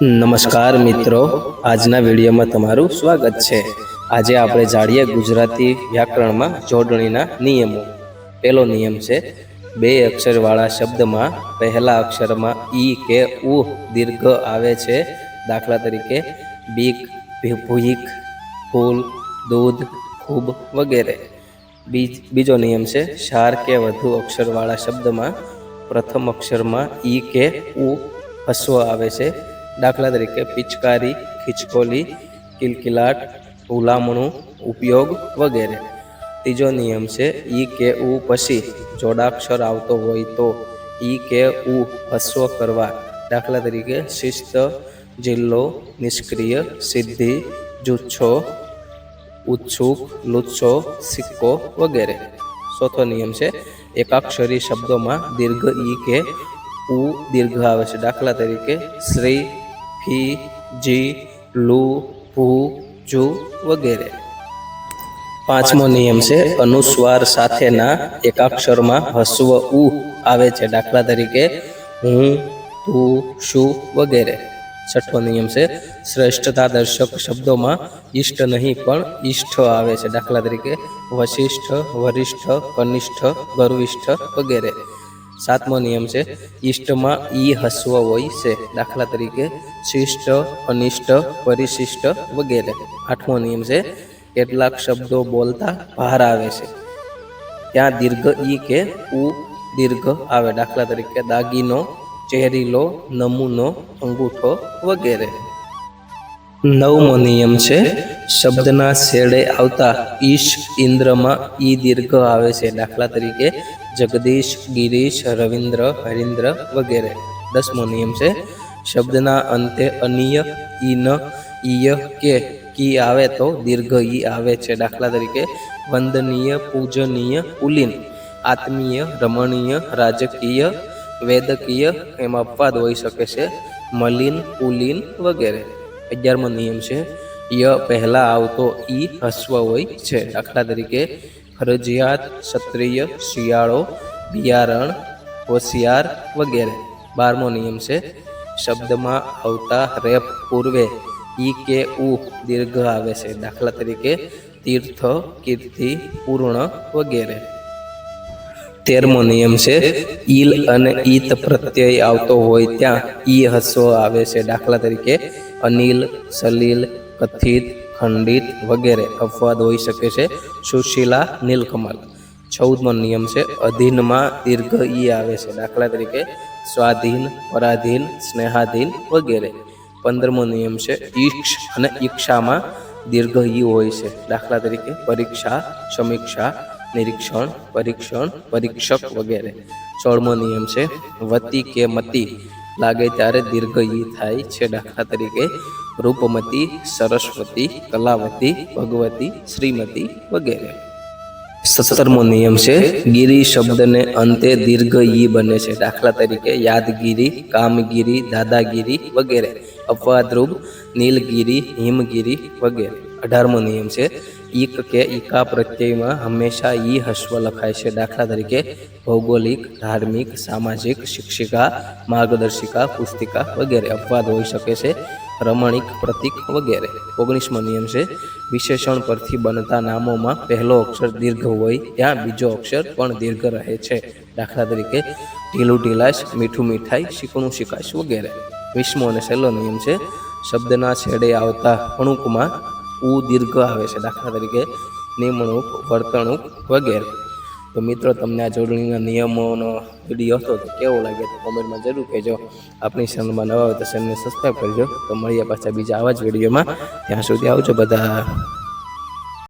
નમસ્કાર મિત્રો. આજના વિડીયોમાં તમારું સ્વાગત છે. આજે આપણે જાણીએ ગુજરાતી વ્યાકરણમાં જોડણીના નિયમો. પહેલો નિયમ છે, બે અક્ષરવાળા શબ્દમાં પહેલા અક્ષરમાં ઈ કે ઉ દીર્ઘ આવે છે. દાખલા તરીકે બીક ભૂઈક ફૂલ, દૂધ, ખૂબ વગેરે. બીજ નિયમ છે ચાર કે વધુ અક્ષરવાળા શબ્દમાં પ્રથમ અક્ષરમાં ઈ કે ઉ, હસ્વ આવે છે. દાખલા તરીકે પિચકારી, ખિચકોલી, કિલકિલાટ, ભૂલામણું, ઉપયોગ વગેરે. ત્રીજો નિયમ છે ઈ કે ઉ પછી જોડાક્ષર આવતો હોય તો ઈ કે ઉ હસ્વ કરવા. દાખલા તરીકે શિસ્ત, જિલ્લો, નિષ્ક્રિય, સિદ્ધિ, જુચ્છો, ઉત્સુક, લુચ્છો, સિક્કો વગેરે. ચોથો નિયમ છે એકાક્ષરી શબ્દોમાં દીર્ઘ ઈ કે ઉ દીર્ઘ આવે છે. દાખલા તરીકે શ્રી ફી જી લુ ભૂ જુ વગેરે. પાંચમો નિયમ છે અનુસ્વાર સાથેના એકાક્ષરમાં હસ્વ ઉ આવે છે દાખલા તરીકે હું તું શું વગેરે. છઠ્ઠો નિયમ છે શ્રેષ્ઠતા દર્શક શબ્દોમાં ઈષ્ટ નહીં પણ ઈષ્ઠ આવે છે દાખલા તરીકે વશિષ્ઠ વરિષ્ઠ કનિષ્ઠ ગર્વિષ્ઠ વગેરે. સાતમો નિયમ છે, ઈષ્ટમાં ઈ હસ્વ હોય છે, દાખલા તરીકે શિષ્ટ, અનિષ્ટ, પરિશિષ્ટ વગેરે. આઠમો નિયમ છે, કેટલાક શબ્દો બોલતા ભાર આવે છે. ત્યાં દીર્ઘ ઈ કે ઉ દીર્ઘ આવે, દાખલા તરીકે દાગીનો ચહેરીલો નમૂનો, અંગૂઠો વગેરે. નવમો નિયમ છે શબ્દના છેડે આવતા ઈશ ઇન્દ્રમાં ઈ દીર્ઘ આવે છે. દાખલા તરીકે જગદીશ, ગિરીશ, રવિન્દ્ર, હરિન્દ્ર વગેરે. દસમો નિયમ છે. શબ્દના અંતે અનિય, ઈન, ઈય કે કી આવે તો દીર્ઘ ઈ આવે છે. દાખલા તરીકે વંદનીય, પૂજનીય, પુલિન. આત્મીય, રમણીય, રાજકીય, વેદકીય એમાં અપવાદ હોઈ શકે છે. મલિન, પુલિન વગેરે. અગિયારમો નિયમ છે. ય પહેલા આવતો ઈ હસ્વ હોય છે. દાખલા તરીકે ફરજિયાત, ક્ષત્રિય, શિયાળો, બિયારણ, હોશિયાર વગેરે. બારમો નિયમ છે, શબ્દમાં આવતા રેપ પૂર્વે ઈ કે ઉ દીર્ઘ આવે છે. દાખલા તરીકે તીર્થ, કીર્તિ, પૂર્ણ વગેરે. તેરમો નિયમ છે, ઈલ અને ઈત પ્રત્યય આવતો હોય ત્યાં ઈ હસ્વ આવે છે. દાખલા તરીકે અનિલ, સલીલ કથિત, ખંડિત વગેરે અપવાદ હોઈ શકે છે. સુશીલા નીલકમલ. ચૌદમો નિયમ છે, અધીનમાં દીર્ઘ ઈ આવે છે. દાખલા તરીકે, સ્વાધીન, પરાધીન, સ્નેહાધીન વગેરે. પંદરમો નિયમ છે, ઈક્ષ અને ઈક્ષામાં દીર્ઘ ઈ હોય છે. દાખલા તરીકે, પરીક્ષા, સમીક્ષા, નિરીક્ષણ, પરીક્ષણ, પરીક્ષક વગેરે. સોળમો નિયમ છે, વતી કે મતી. લાગે ત્યારે દીર્ઘ ઈ થાય. છે દાખલા તરીકે રૂપમતી સરસ્વતી કલાવતી ભગવતી શ્રીમતી વગેરે. સત્તરમો નિયમ છે. ગીરી શબ્દને અંતે દીર્ઘ ઈ બને છે. દાખલા તરીકે યાદગીરી, કામગીરી, દાદાગીરી વગેરે, અપવાદરૂપ, નીલગીરી, હિમગીરી વગેરે. અઢારમો નિયમ છે. ઈક કે ઈકા પ્રત્યયમાં હંમેશા ઈ હસ્વ લખાય છે. દાખલા તરીકે ભૌગોલિક, ધાર્મિક, સામાજિક, શિક્ષિકા, માર્ગદર્શિકા, પુસ્તિકા વગેરે અપવાદ હોઈ શકે છે. રમણીક પ્રતીક વગેરે. ઓગણીસમો નિયમ છે. વિશેષણ પરથી બનતા નામોમાં પહેલો અક્ષર દીર્ઘ હોય, ત્યાં બીજો અક્ષર પણ દીર્ઘ રહે છે. દાખલા તરીકે, ઢીલું ઢીલાશ, મીઠું મીઠાઈ શીકણું શિકાશ વગેરે. વીસમો અને છેલ્લો નિયમ છે. શબ્દના છેડે આવતા અણુકમાં ઉ દીર્ઘ આવે છે. દાખલા તરીકે, નિમણૂક, વર્તણૂક વગેરે. તો મિત્રો, તમને આ જોડણીના નિયમોનો વીડિયો હતો તો કેવો લાગે તો કોમેન્ટમાં જરૂર કહેજો. આપણી ચેનલમાં નવા હોય તો ચેનલને સબસ્ક્રાઈબ કરજો. તો મળીએ પાછા બીજા આવા જ વિડીયોમાં ત્યાં સુધી આવજો બધા.